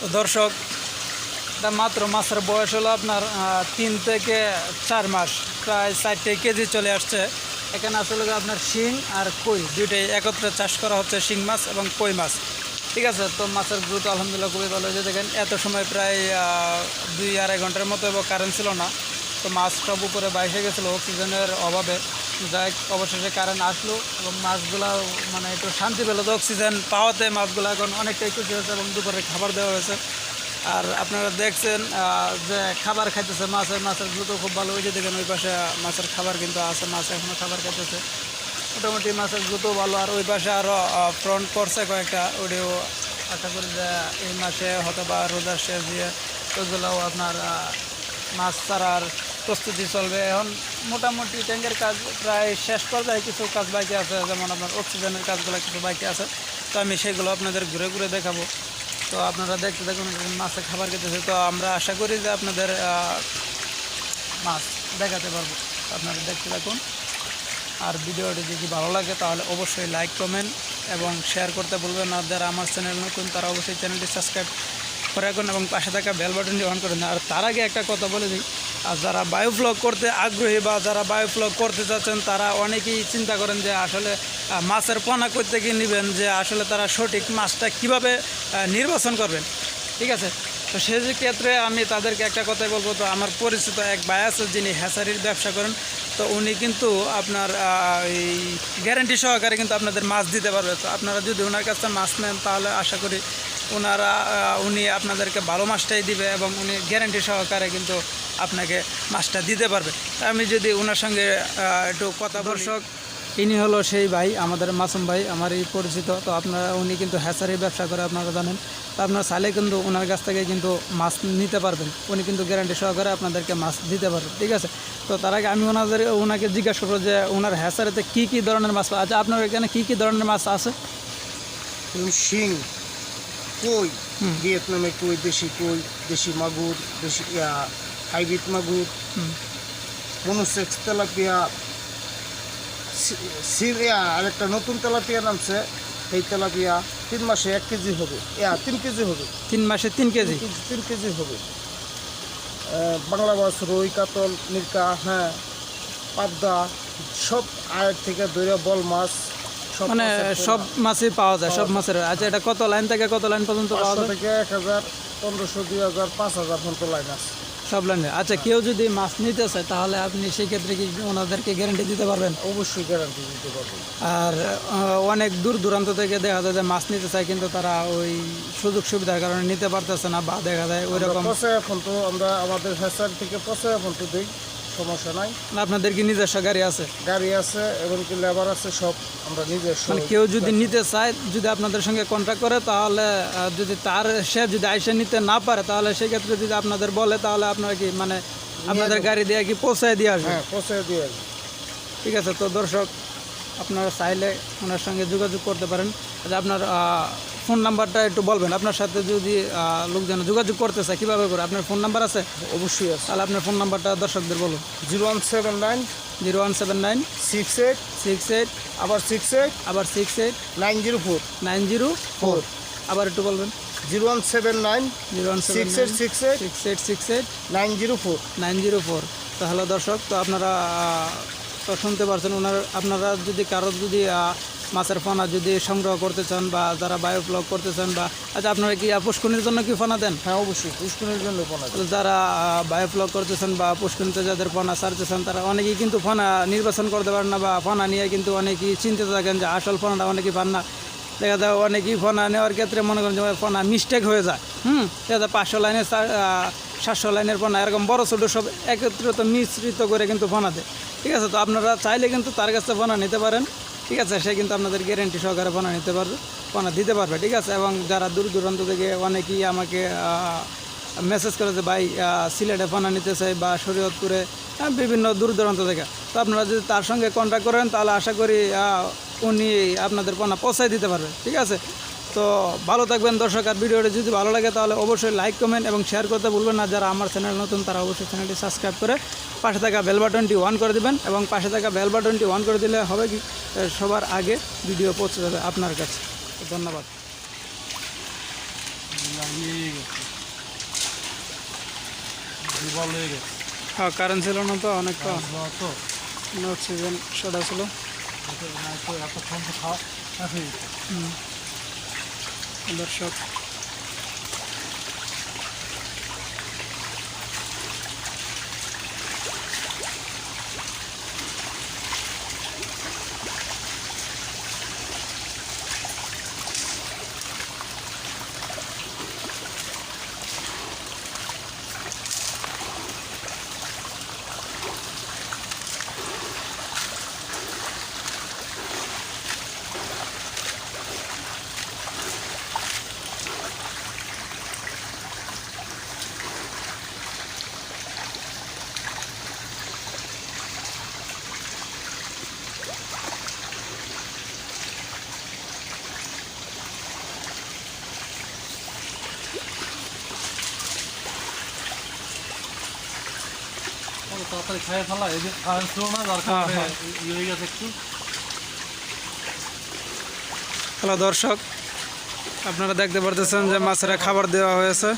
তো দর্শক মাত্র মাছের বয়স হলো আপনার তিন থেকে চার মাস, প্রায় চারটে কেজি চলে আসছে। এখানে আসলে আপনার শিং আর কই, দুইটাই একত্রে চাষ করা হচ্ছে শিং মাছ এবং কই মাছ। ঠিক আছে, তো মাছের গ্রোথ আলহামদুলিল্লাহ খুবই ভালো হয়েছে। দেখেন, এত সময় প্রায় দুই আড়াই ঘণ্টার মতো এবং কারেন্ট ছিল না। তো মাছ সব উপরে বাইসে গেছিল অক্সিজেনের অভাবে। যাই অবশেষে কারেন্ট আসলো এবং মাছগুলা মানে একটু শান্তি পেল তো অক্সিজেন পাওয়াতে মাছগুলো এখন অনেকটাই খুশি হয়েছে এবং দুপুরে খাবার দেওয়া হয়েছে। আর আপনারা দেখছেন যে খাবার খাইতেছে মাছের মাছের দ্রুত খুব ভালো। হয়েছে দেখেন ওই পাশে মাছের খাবার কিন্তু আছে, মাছ এখনও খাবার খাইতেছে। মোটামুটি মাছের দ্রুত ভালো। আর ওই পাশে আরও ফ্রন্ট করছে কয়েকটা ওটিও আশা করি যে এই মাসে হয়তো বা রোজার শেষ দিয়ে ওইগুলোও আপনার মাছ ছাড়ার প্রস্তুতি চলবে। এখন মোটামুটি ট্যাঙ্কের কাজ প্রায় শেষ পর্যায়ে কিছু কাজ বাকি আছে, যেমন আপনার অক্সিজেনের কাজগুলো কিছু বাকি আছে। তো আমি সেগুলো আপনাদের ঘুরে ঘুরে দেখাবো। তো আপনারা দেখতে দেখুন মাছে খাবার খেতেছে। তো আমরা আশা করি যে আপনাদের মাছ দেখাতে পারব। আপনারা দেখতে থাকুন। আর ভিডিওটি যদি ভালো লাগে, তাহলে অবশ্যই লাইক কমেন্ট এবং শেয়ার করতে বলবেন আর যারা আমার চ্যানেল নতুন, তারা অবশ্যই চ্যানেলটি সাবস্ক্রাইব করে রাখুন এবং পাশে থাকা বেল বাটনটি অন করে দিন। আর তার আগে একটা কথা বলে দিই আর যারা বায়োফ্লগ করতে আগ্রহী বা যারা বায়োফ্লগ করতে চাচ্ছেন, তারা অনেকেই চিন্তা করেন যে আসলে মাছের পোনা করতে গিয়ে নেবেন যে আসলে তারা সঠিক মাছটা কীভাবে নির্বাচন করবেন। ঠিক আছে? তো সেই ক্ষেত্রে আমি তাদেরকে একটা কথাই বলব, তো আমার পরিচিত এক ভাই আছে যিনি হ্যাচারির ব্যবসা করেন, তো উনি কিন্তু আপনার এই গ্যারেন্টি সহকারে কিন্তু আপনাদের মাছ দিতে পারবে। তো আপনারা যদি ওনার কাছে মাছ নেন, তাহলে আশা করি ওনারা উনি আপনাদেরকে ভালো মাছটাই দিবে এবং উনি গ্যারেন্টি সহকারে কিন্তু আপনাকে মাছটা দিতে পারবে। তা আমি যদি ওনার সঙ্গে একটু কথা দর্শক ইনি হলো সেই ভাই আমাদের মাসুম ভাই আমারই পরিচিত। তো আপনারা উনি কিন্তু হ্যাচারি ব্যবসা করে আপনারা জানেন। তো আপনার চাইলে কিন্তু ওনার কাছ থেকে কিন্তু মাছ নিতে পারবেন। উনি কিন্তু গ্যারান্টি সহকারে আপনাদেরকে মাছ দিতে পারবেন ঠিক আছে? তো তার আগে আমি ওনাদের ওনাকে জিজ্ঞাসা করব যে ওনার হ্যাচারিতে কী কী ধরনের মাছ পাওয়া- আচ্ছা আপনার এখানে কী কী ধরনের মাছ আছে? শিং। কই? ভিয়েতনামে কই দেশি কই দেশি মাগুর দেশি হাইব্রিড মাগুর। মনোসেক্স তেলাপিয়া সিরিয়া আরেকটা নতুন তেলাপিয়া নামছে এই তেলাপিয়া তিন মাসে এক কেজি হবে। ইয়া তিন কেজি হবে। তিন মাসে তিন কেজি? তিন কেজি- হবে। বাংলা মাছ রুই কাতল মির্কা হ্যাঁ পাবদা সব আয়ের থেকে দৈরা বল মাছ। মানে সব মাছই পাওয়া যায় সব মাছের। আচ্ছা এটা কত লাইন থেকে কত লাইন পর্যন্ত পাওয়া যায়? থেকে এক হাজার পনেরোশো দুই হাজার পাঁচ হাজার পর্যন্ত লাইন আছে। সব লাইনে। আচ্ছা কেউ যদি মাছ নিতে চায় তাহলে আপনি সেই ক্ষেত্রে কি ওনাদেরকে গ্যারান্টি দিতে পারবেন? অবশ্যই গ্যারান্টি দিতে পারব। আর অনেক দূর দূরান্ত থেকে দেখা যায় যে মাছ নিতে চায় কিন্তু তারা ওই সুযোগ সুবিধার কারণে নিতে পারতেছে না বা দেখা যায় ওই রকম এখন তো আমরা আমাদের ফ্যাসার থেকে পচে এখন তো দিই। সমস্যা নাই। আপনাদের কি নিজস্ব গাড়ি আছে? গাড়ি আছে এবং কি লেবার আছে সব আমরা নিজস্ব মানে কেউ যদি নিতে চায় যদি আপনাদের সঙ্গে কন্ট্যাক্ট করে তাহলে যদি তার সে যদি আইসে নিতে না পারে তাহলে সেক্ষেত্রে যদি আপনাদের বলে তাহলে আপনারা কি মানে আপনাদের গাড়ি দিয়ে কি পৌঁছায় দিয়ে আসবে? হ্যাঁ পচে দিয়ে আসবে। ঠিক আছে তো দর্শক আপনারা চাইলে ওনার সঙ্গে যোগাযোগ করতে পারেন। আচ্ছা আপনার ফোন নাম্বারটা একটু বলবেন। আপনার সাথে যদি লোকজন যোগাযোগ করতে চায় কীভাবে করে? আপনার ফোন নাম্বার আছে? অবশ্যই আছে। তাহলে আপনার ফোন নাম্বারটা দর্শকদের বলুন। Zero one seven nine zero one seven nine six eight six eight আবার সিক্স এইট আবার six eight nine zero four. Nine zero four. আবার একটু বলবেন। Zero one seven nine zero one six eight six eight six eight six eight nine zero four. Nine zero four. তাহলে দর্শক তো আপনারা তো শুনতে পারছেন ওনার আপনারা যদি কারোর যদি মাছের ফোনা যদি সংগ্রহ করতে চান বা যারা বায়োফ্লগ করতে চান বা আচ্ছা আপনারা কি পুষ্করণীর জন্য কি ফোনা দেন? হ্যাঁ অবশ্যই পুষ্করের জন্য তো যারা বায়োফ্লগ করতেছেন বা পুষ্করণীতে যাদের ফোনা ছাড়তেছেন তারা অনেকেই কিন্তু ফোনা নির্বাচন করতে পারেন না বা ফোনা নিয়ে কিন্তু অনেকেই চিন্তিত থাকেন যে আসল ফোনাটা অনেকেই পান না। দেখা যায় অনেকেই ফোনা নেওয়ার ক্ষেত্রে মনে করেন যে ফোনা মিস্টেক হয়ে যায়। হুম? দেখা যায় পাঁচশো লাইনের সাতশো লাইনের ফোনা এরকম বড় ছোটো সব একত্রিত মিশ্রিত করে কিন্তু ফোনা দেয়। ঠিক আছে তো আপনারা চাইলে কিন্তু তার কাছে ফোনা নিতে পারেন। ঠিক আছে, সে কিন্তু আপনাদের গ্যারেন্টি সহকারে পানা নিতে পারবে পানা দিতে পারবে, ঠিক আছে? এবং যারা দূর দূরান্ত থেকে অনেকেই আমাকে মেসেজ করে যে, ভাই সিলেটে ফোনা নিতে চাই বা শরীয়তপুরে বিভিন্ন দূর দূরান্ত থেকে। তো আপনারা যদি তার সঙ্গে কন্ট্যাক্ট করেন, তাহলে আশা করি উনি আপনাদের পণ্য পৌঁছায় দিতে পারবে, ঠিক আছে? তো ভালো থাকবেন দর্শক আর ভিডিওটি যদি ভালো লাগে তাহলে অবশ্যই লাইক কমেন্ট এবং শেয়ার করতে ভুলবেন না। যারা আমার চ্যানেল নতুন তারা অবশ্যই চ্যানেলটি সাবস্ক্রাইব করে পাশে থাকা বেল বাটনটি অন করে দিবেন এবং পাশে থাকা বেল বাটনটি অন করে দিলে হবে কি সবার আগে ভিডিও পৌঁছে যাবে আপনার কাছে। ধন্যবাদ। হয়ে কারেন্ট ছিল না তো অনেক তো গাছগুলো তো। অক্সিজেন সেটা ছিল হুম। দর্শক তাড়াতাড়ি ফেলা এই যে ছিল না যার কারণে হ্যাঁ, ইয়ে হয়ে গেছে একটু। হ্যালো দর্শক আপনারা দেখতে পারতেছেন যে মাছের খাবার দেওয়া হয়েছে।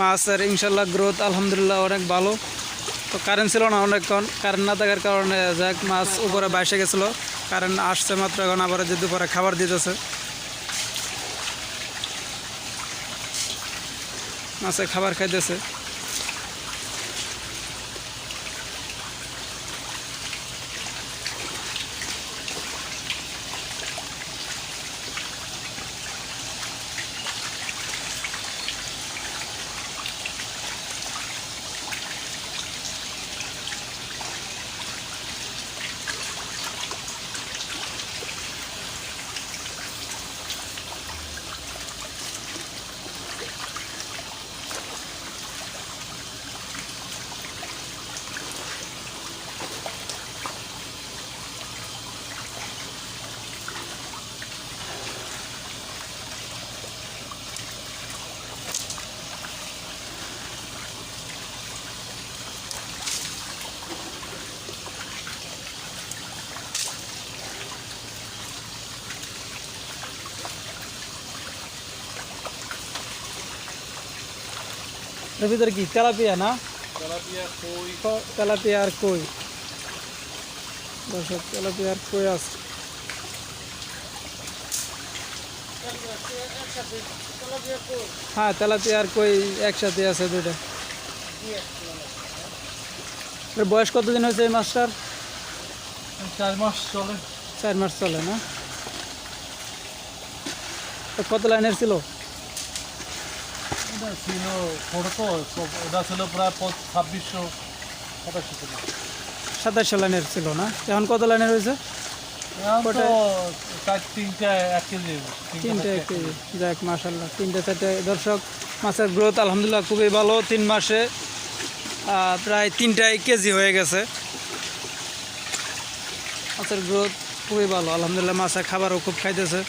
মাছের ইনশাল্লাহ গ্রোথ আলহামদুলিল্লাহ অনেক ভালো। তো কারেন্ট ছিল না অনেকক্ষণ কারেন্ট না থাকার কারণে যাক মাছ উপরে বাইসে গেছিল। কারেন্ট আসছে মাত্র এখন আবার যে দুপুরে খাবার দিতেছে। মাছে খাবার খাইতেছে। এর ভিতরে কি? তেলাপিয়া না? তেলাপিয়া আর কই? দর্শক তেলাপিয়া আর কই আছে? হ্যাঁ তেলাপিয়া আর কই একসাথে আছে এর বয়স কতদিন হয়েছে এই মাছটার চার মাস চলে। চার মাস চলে না? কত লাইনের ছিল? ছিল তো ওটা ছিল প্রায় ছাব্বিশশো সাতাশশো ছিল। সাতাশশো লাইনের ছিল না? এখন কত লাইনের হয়েছে? তিনটা এক কেজি তিনটে কেজি। যাক মাসাল্লাহ তিনটে চারটে। দর্শক মাছের গ্রোথ আলহামদুলিল্লাহ খুবই ভালো। তিন মাসে প্রায় তিনটায় কেজি হয়ে গেছে। মাছের গ্রোথ খুবই ভালো। আলহামদুলিল্লাহ মাছের খাবারও খুব খাইতেছে।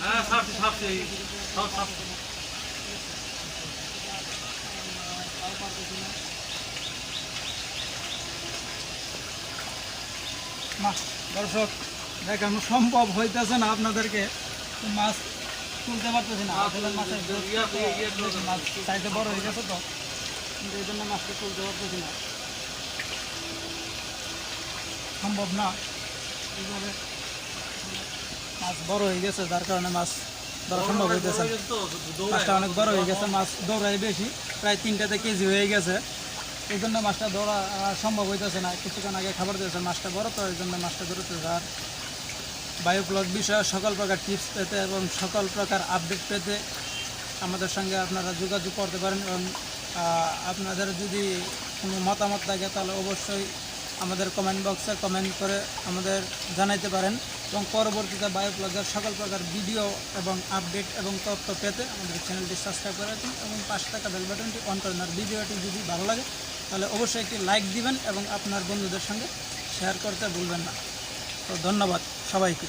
হ্যাঁ সব দর্শক দেখানো সম্ভব হইতেছে না আপনাদেরকে মাছ তুলতে পারতেছি না। আসলে মাছের ইয়া- ইয়া- মাছ সাইজে বড় হয়ে গেছে তো। কিন্তু এই জন্য মাছটা তুলতে পারতেছি না। সম্ভব না। এইভাবে মাছ বড় হয়ে গেছে, যার কারণে মাছ ধরা সম্ভব হইতেছে মাছটা অনেক বড় হয়ে গেছে, মাছ দৌড়ায় বেশি, প্রায় তিনটাতে কেজি হয়ে গেছে। এই জন্য মাছটা ধরা সম্ভব হইতেছে না। কিছুক্ষণ আগে খাবার দিয়েছে মাছটা বড় তো, এই জন্য মাছটা ধরতেছে আর বায়োপ্লট বিষয়ে সকল প্রকার টিপস পেতে এবং সকল প্রকার আপডেট পেতে আমাদের সঙ্গে আপনারা যোগাযোগ করতে পারেন এবং আপনাদের যদি কোনো মতামত থাকে, তাহলে অবশ্যই আমাদের কমেন্ট বক্সে কমেন্ট করে আমাদের জানাইতে পারেন এবং পরবর্তীতে বায়োপ্লাজার সকল প্রকার ভিডিও এবং আপডেট এবং তথ্য পেতে আমাদের চ্যানেলটি সাবস্ক্রাইব করে রাখুন এবং পাঁচ টাকা বেল বাটনটি অন করেন আর ভিডিওটি যদি ভালো লাগে, তাহলে অবশ্যই একটি লাইক দিবেন এবং আপনার বন্ধুদের সঙ্গে শেয়ার করতে ভুলবেন না। তো ধন্যবাদ সবাইকে।